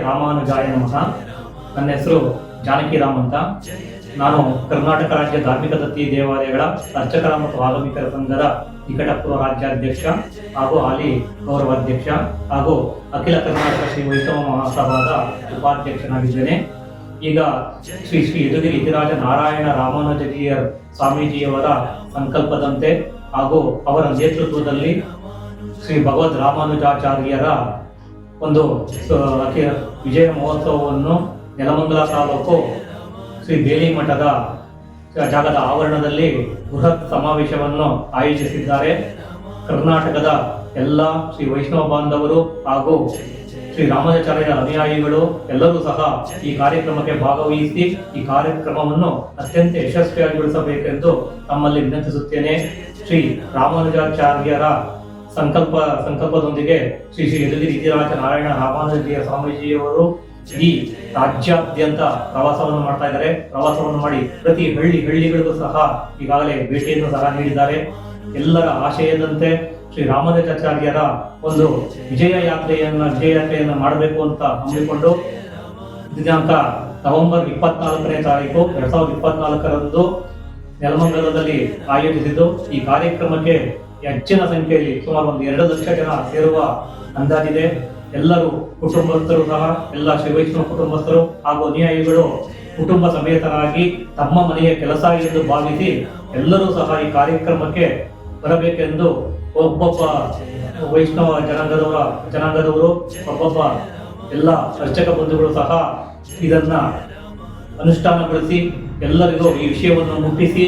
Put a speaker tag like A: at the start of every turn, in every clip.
A: ರಾಮಾನುಜಾಯ ನಮಃ. ನನ್ನ ಹೆಸರು ಜಾನಕಿರಾಮ್ ಅಂತ. ನಾನು ಕರ್ನಾಟಕ ರಾಜ್ಯ ಧಾರ್ಮಿಕ ದತ್ತಿ ದೇವಾಲಯಗಳ ಅರ್ಚಕರ ಮತ್ತು ಆಗಮಿಕರ ಸಂಘದ ನಿಕಟಪೂರ್ವ ರಾಜ್ಯಾಧ್ಯಕ್ಷ ಹಾಗೂ ಹಾಲಿ ಗೌರವಾಧ್ಯಕ್ಷ ಹಾಗೂ ಅಖಿಲ ಕರ್ನಾಟಕ ಶ್ರೀ ವೈಷ್ಣವ ಮಹಾಸಭಾದ ಉಪಾಧ್ಯಕ್ಷನಾಗಿದ್ದೇನೆ. ಈಗ ಶ್ರೀ ಶ್ರೀ ಯದುಗಿರಿ ಇತಿರಾಜ ನಾರಾಯಣ ರಾಮಾನುಜಗಿಯರ್ ಸ್ವಾಮೀಜಿಯವರ ಸಂಕಲ್ಪದಂತೆ ಹಾಗೂ ಅವರ ನೇತೃತ್ವದಲ್ಲಿ ಶ್ರೀ ಭಗವದ್ ರಾಮಾನುಜಾಚಾರ್ಯರ ಒಂದು ವಿಜಯ ಮಹೋತ್ಸವವನ್ನು ನೆಲಮಂಗಲ ತಾಲೂಕು ಶ್ರೀ ಬೇಲಿ ಮಠದ ಜಾಗದ ಆವರಣದಲ್ಲಿ ಬೃಹತ್ ಸಮಾವೇಶವನ್ನು ಆಯೋಜಿಸಿದ್ದಾರೆ. ಕರ್ನಾಟಕದ ಎಲ್ಲ ಶ್ರೀ ವೈಷ್ಣವ ಬಾಂಧವರು ಹಾಗೂ ಶ್ರೀ ರಾಮಾಚಾರ್ಯರ ಅನುಯಾಯಿಗಳು ಎಲ್ಲರೂ ಸಹ ಈ ಕಾರ್ಯಕ್ರಮಕ್ಕೆ ಭಾಗವಹಿಸಿ ಈ ಕಾರ್ಯಕ್ರಮವನ್ನು ಅತ್ಯಂತ ಯಶಸ್ವಿಯಾಗಿಗೊಳಿಸಬೇಕೆಂದು ತಮ್ಮಲ್ಲಿ ವಿನಂತಿಸುತ್ತೇನೆ. ಶ್ರೀ ರಾಮಾನುಜಾಚಾರ್ಯರ ಸಂಕಲ್ಪ, ಸಂಕಲ್ಪದೊಂದಿಗೆ ಶ್ರೀ ಶ್ರೀ ಯದುಗಿರಿ ಯತಿರಾಜ ನಾರಾಯಣ ರಾಮಾನುಜಿಯ ಸ್ವಾಮೀಜಿಯವರು ಇಡೀ ರಾಜ್ಯಾದ್ಯಂತ ಪ್ರವಾಸವನ್ನು ಮಾಡ್ತಾ ಇದ್ದಾರೆ. ಪ್ರವಾಸವನ್ನು ಮಾಡಿ ಪ್ರತಿ ಹಳ್ಳಿ ಹಳ್ಳಿಗಳಿಗೂ ಸಹ ಈಗಾಗಲೇ ಭೇಟಿಯನ್ನು ಸಹ ನೀಡಿದ್ದಾರೆ. ಎಲ್ಲರ ಆಶಯದಂತೆ ಶ್ರೀ ರಾಮದೇವಾಚಾರ್ಯರ ಒಂದು ವಿಜಯ ಯಾತ್ರೆಯನ್ನ ವಿಜಯ ಯಾತ್ರೆಯನ್ನ ಮಾಡಬೇಕು ಅಂತ ಹಮ್ಮಿಕೊಂಡು ದಿನಾಂಕ ನವೆಂಬರ್ ಇಪ್ಪತ್ನಾಲ್ಕನೇ ತಾರೀಕು ಎರಡ್ ಸಾವಿರದ ಇಪ್ಪತ್ನಾಲ್ಕರಂದು ನೆಲಮಂಗಲದಲ್ಲಿ ಆಯೋಜಿಸಿದ್ದು ಈ ಕಾರ್ಯಕ್ರಮಕ್ಕೆ ಹೆಚ್ಚಿನ ಸಂಖ್ಯೆಯಲ್ಲಿ ಸುಮಾರು ಒಂದು ಎರಡು ಲಕ್ಷ ಜನ ಸೇರುವ ಅಂದಾಜಿದೆ. ಎಲ್ಲರೂ ಕುಟುಂಬಸ್ಥರು ಸಹ, ಎಲ್ಲ ಶ್ರೀ ವೈಷ್ಣವ ಕುಟುಂಬಸ್ಥರು ಹಾಗೂ ಅನುಯಾಯಿಗಳು ಕುಟುಂಬ ಸಮೇತರಾಗಿ ತಮ್ಮ ಮನೆಯ ಕೆಲಸ ಎಂದು ಭಾವಿಸಿ ಎಲ್ಲರೂ ಸಹ ಈ ಕಾರ್ಯಕ್ರಮಕ್ಕೆ ಬರಬೇಕೆಂದು ಒಬ್ಬೊಬ್ಬ ವೈಷ್ಣವ ಜನಾಂಗದವರ ಜನಾಂಗದವರು, ಒಬ್ಬೊಬ್ಬ ಎಲ್ಲ ಅರ್ಚಕ ಬಂಧುಗಳು ಸಹ ಇದನ್ನ ಅನುಷ್ಠಾನಗೊಳಿಸಿ ಎಲ್ಲರಿಗೂ ಈ ವಿಷಯವನ್ನು ಮುಟ್ಟಿಸಿ,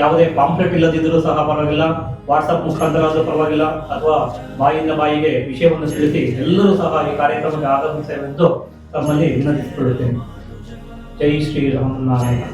A: ಯಾವುದೇ ಪಾಂಪ್ಲೆಟ್ ಇಲ್ಲದಿದ್ದರೂ ಸಹ ಪರವಾಗಿಲ್ಲ. ವಾಟ್ಸಪ್ ಮುಖಾಂತರ ಆದರೂ ಪರವಾಗಿಲ್ಲ, ಅಥವಾ ಬಾಯಿಂದ ಬಾಯಿಗೆ ವಿಷಯವನ್ನು ತಿಳಿಸಿ ಎಲ್ಲರೂ ಸಹ ಈ ಕಾರ್ಯಕ್ರಮಕ್ಕೆ ಆಗಮಿಸಬೇಕೆಂದು ತಮ್ಮಲ್ಲಿ ವಿನಂತಿಸಿಕೊಳ್ಳುತ್ತೇನೆ. ಜೈ ಶ್ರೀರಾಮನಾರಾಯಣ